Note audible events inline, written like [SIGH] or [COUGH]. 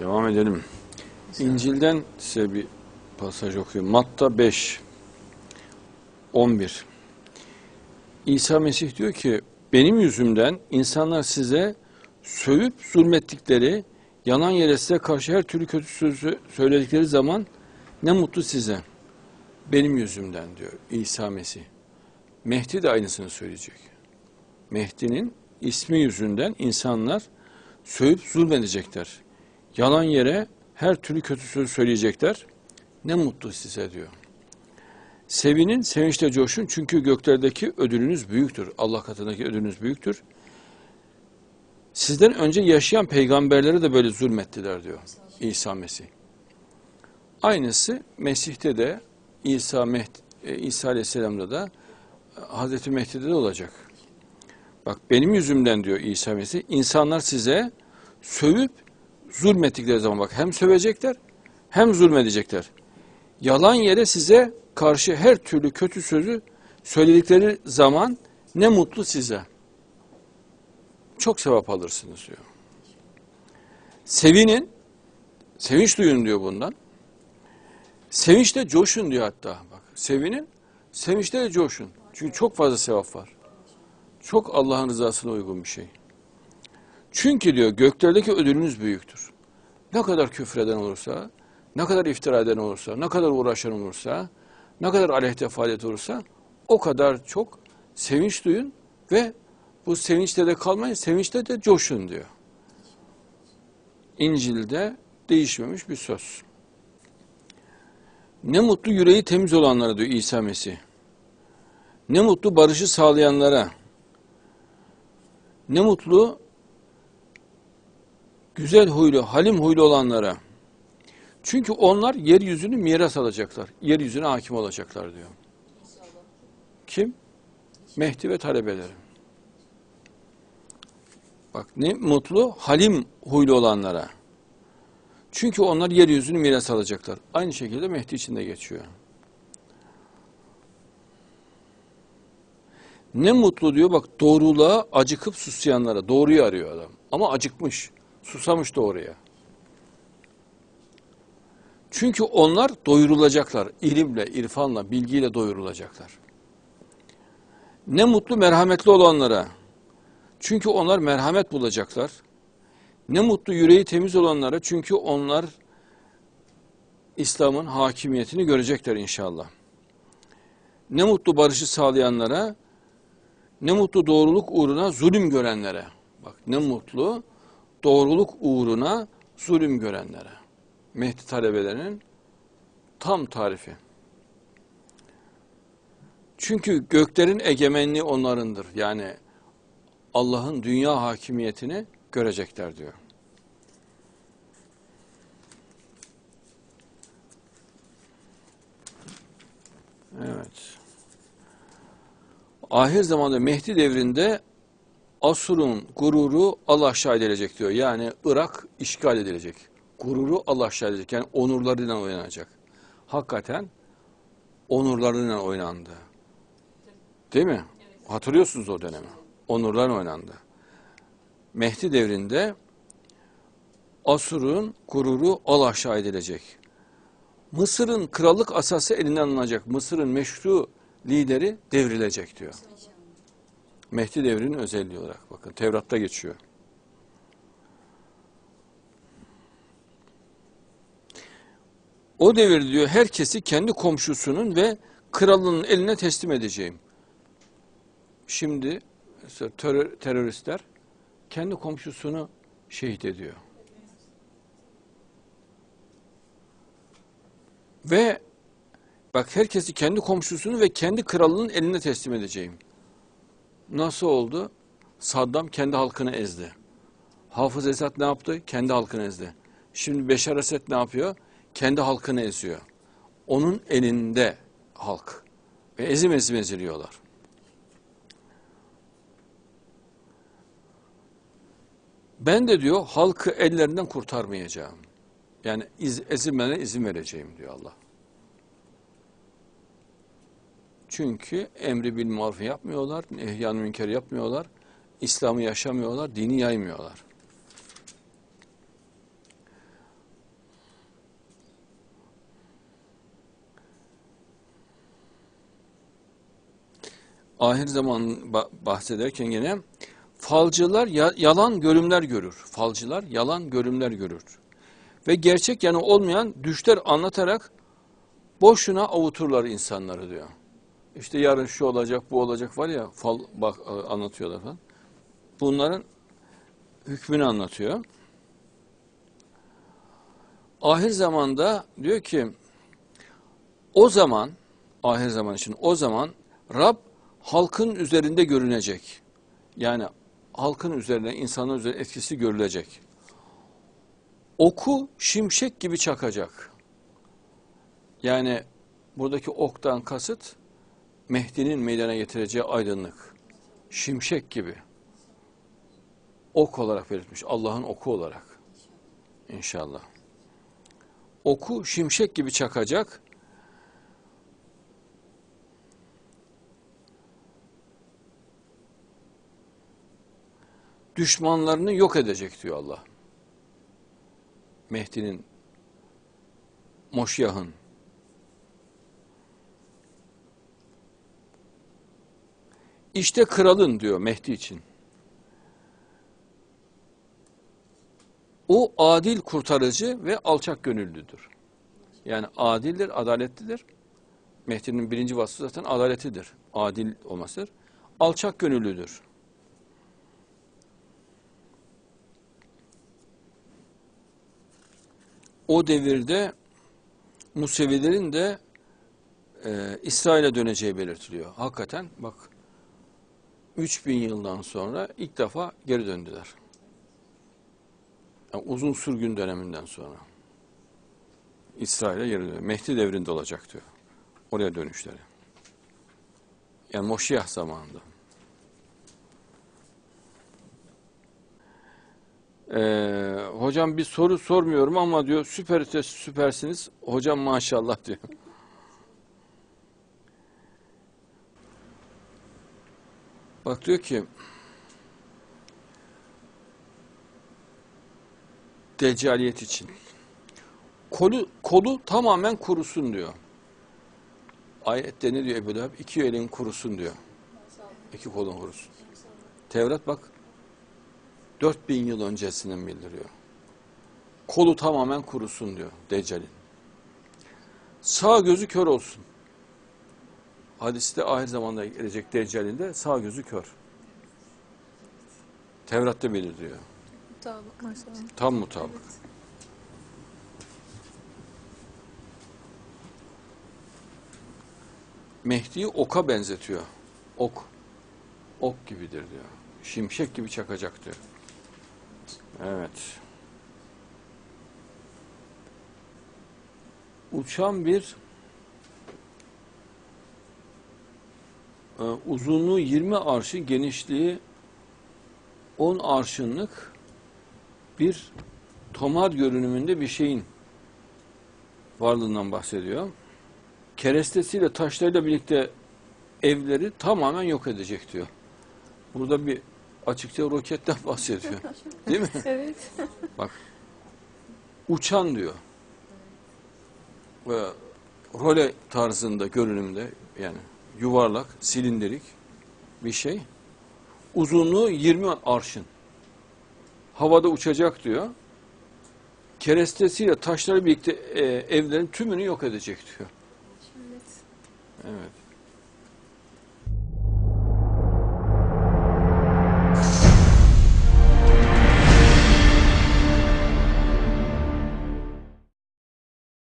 Devam edelim. İncil'den size bir pasaj okuyayım. Matta 5 11 İsa Mesih diyor ki benim yüzümden insanlar size sövüp zulmettikleri, yalan yere size karşı her türlü kötü sözü söyledikleri zaman ne mutlu size. Benim yüzümden diyor İsa Mesih. Mehdi de aynısını söyleyecek. Mehdi'nin ismi yüzünden insanlar sövüp zulmedecekler. Yalan yere her türlü kötü söz söyleyecekler. Ne mutlu size diyor. Sevinin, sevinçle coşun çünkü göklerdeki ödülünüz büyüktür. Allah katındaki ödülünüz büyüktür. Sizden önce yaşayan peygamberlere de böyle zulmettiler diyor İsa Mesih. Aynısı Mesih'te de İsa, Mehdi, e, İsa Aleyhisselam'da da Hazreti Mehdi'de de olacak. Bak benim yüzümden diyor İsa Mesih, insanlar size sövüp zulmettikleri zaman bak hem sövecekler hem zulmedecekler. Yalan yere size karşı her türlü kötü sözü söyledikleri zaman ne mutlu size. Çok sevap alırsınız diyor. Sevinin, sevinç duyun diyor bundan. Sevinçte coşun diyor hatta. Bak, sevinin, sevinçte de coşun. Çünkü çok fazla sevap var. Çok Allah'ın rızasına uygun bir şey. Çünkü diyor göklerdeki ödülünüz büyüktür. Ne kadar küfreden olursa, ne kadar iftira eden olursa, ne kadar uğraşan olursa, ne kadar aleyhte faaliyet olursa o kadar çok sevinç duyun ve bu sevinçte de kalmayın, sevinçte de coşun diyor. İncil'de değişmemiş bir söz. Ne mutlu yüreği temiz olanlara diyor İsa Mesih. Ne mutlu barışı sağlayanlara. Ne mutlu güzel huylu, halim huylu olanlara. Çünkü onlar yeryüzünü miras alacaklar. Yeryüzüne hakim olacaklar diyor. Kim? Mehdi ve talebeleri. Bak ne mutlu halim huylu olanlara. Çünkü onlar yeryüzünü miras alacaklar. Aynı şekilde Mehdi için de geçiyor. Ne mutlu diyor bak doğruluğa acıkıp susayanlara. Doğruyu arıyor adam. Ama acıkmış. Susamış doğruya. Çünkü onlar doyurulacaklar. İlimle, irfanla, bilgiyle doyurulacaklar. Ne mutlu merhametli olanlara. Çünkü onlar merhamet bulacaklar. Ne mutlu yüreği temiz olanlara. Çünkü onlar İslam'ın hakimiyetini görecekler inşallah. Ne mutlu barışı sağlayanlara. Ne mutlu doğruluk uğruna zulüm görenlere. Bak ne mutlu doğruluk uğruna zulüm görenlere. Mehdi talebelerinin tam tarifi. Çünkü göklerin egemenliği onlarındır. Yani Allah'ın dünya hakimiyetini görecekler diyor. Evet. Ahir zamanda Mehdi devrinde Asur'un gururu Allah aşağı edilecek diyor. Yani Irak işgal edilecek. Gururu Allah aşağı edilecek. Yani onurlarıyla oynanacak. Hakikaten onurlarıyla oynandı. Değil mi? Hatırlıyorsunuz o dönemi. Onurlar oynandı. Mehdi devrinde Asur'un gururu Allah aşağı edilecek. Mısır'ın krallık asası elinden alınacak. Mısır'ın meşru lideri devrilecek diyor. Mehdi devrinin özelliği olarak bakın Tevrat'ta geçiyor. O devir diyor herkesi kendi komşusunun ve kralının eline teslim edeceğim. Şimdi terör, teröristler kendi komşusunu şehit ediyor. Ve bak herkesi kendi komşusunu ve kendi kralının eline teslim edeceğim. Nasıl oldu? Saddam kendi halkını ezdi. Hafız Esad ne yaptı? Kendi halkını ezdi. Şimdi Beşar Esed ne yapıyor? Kendi halkını eziyor. Onun elinde halk. Ve ezim ezim eziliyorlar. Ben de diyor halkı ellerinden kurtarmayacağım. Yani iz, ezilmene izin vereceğim diyor Allah. Çünkü emri bil marfı yapmıyorlar, ehyan münker yapmıyorlar, İslam'ı yaşamıyorlar, dini yaymıyorlar. Ahir zaman bahsederken gene falcılar yalan görümler görür. Falcılar yalan görümler görür. Ve gerçek yani olmayan düşler anlatarak boşuna avuturlar insanları diyor. İşte yarın şu olacak, bu olacak var ya fal bak e, anlatıyorlar falan. Bunların hükmünü anlatıyor. Ahir zamanda diyor ki o zaman ahir zaman için o zaman Rab halkın üzerinde görünecek. Yani halkın üzerine, insanın üzerine etkisi görülecek. Oku şimşek gibi çakacak. Yani buradaki oktan kasıt Mehdi'nin meydana getireceği aydınlık. Şimşek gibi. Ok olarak belirtmiş. Allah'ın oku olarak. İnşallah. Oku şimşek gibi çakacak. Düşmanlarını yok edecek diyor Allah. Mehdi'nin, Moşyah'ın. İşte kralın diyor Mehdi için. O adil kurtarıcı ve alçak gönüllüdür. Yani adildir, adaletlidir. Mehdi'nin birinci vasfı zaten adaletidir. Adil olmasıdır. Alçak gönüllüdür. O devirde Musevilerin de e, İsrail'e döneceği belirtiliyor. Hakikaten bak 3000 yıldan sonra ilk defa geri döndüler. Yani uzun sürgün döneminden sonra. İsrail'e geri dönüyor. Mehdi devrinde olacak diyor. Oraya dönüşleri. Yani Moşiyah zamanında. Ee, hocam bir soru sormuyorum ama diyor süper ötesi süpersiniz. Hocam maşallah diyor. Bak diyor ki Deccaliyet için. Kolu, kolu tamamen kurusun diyor. Ayette ne diyor Ebu Leheb? İki elin kurusun diyor. İki kolun kurusun. Tevrat bak 4000 yıl öncesinden bildiriyor. Kolu tamamen kurusun diyor Deccal'in. Sağ gözü kör olsun. Hadiste ahir zamanda gelecek Deccal'in de sağ gözü kör. Tevrat'ta bildiriyor. Mutabık maşallah. Tam mutabık. Mehdi'yi oka benzetiyor. Ok. Ok gibidir diyor. Şimşek gibi çakacak diyor. Evet. Uçan bir e, uzunluğu 20 arşı, genişliği 10 arşınlık bir tomar görünümünde bir şeyin varlığından bahsediyor. Kerestesiyle taşlarıyla birlikte evleri tamamen yok edecek diyor. Burada bir açıkça roketten [LAUGHS] bahsediyor. Değil mi? [LAUGHS] Evet. Bak. Uçan diyor. Ve role tarzında görünümde yani yuvarlak, silindirik bir şey. Uzunluğu 20 arşın. Havada uçacak diyor. Kerestesiyle taşları birlikte e, evlerin tümünü yok edecek diyor. Evet. Evet.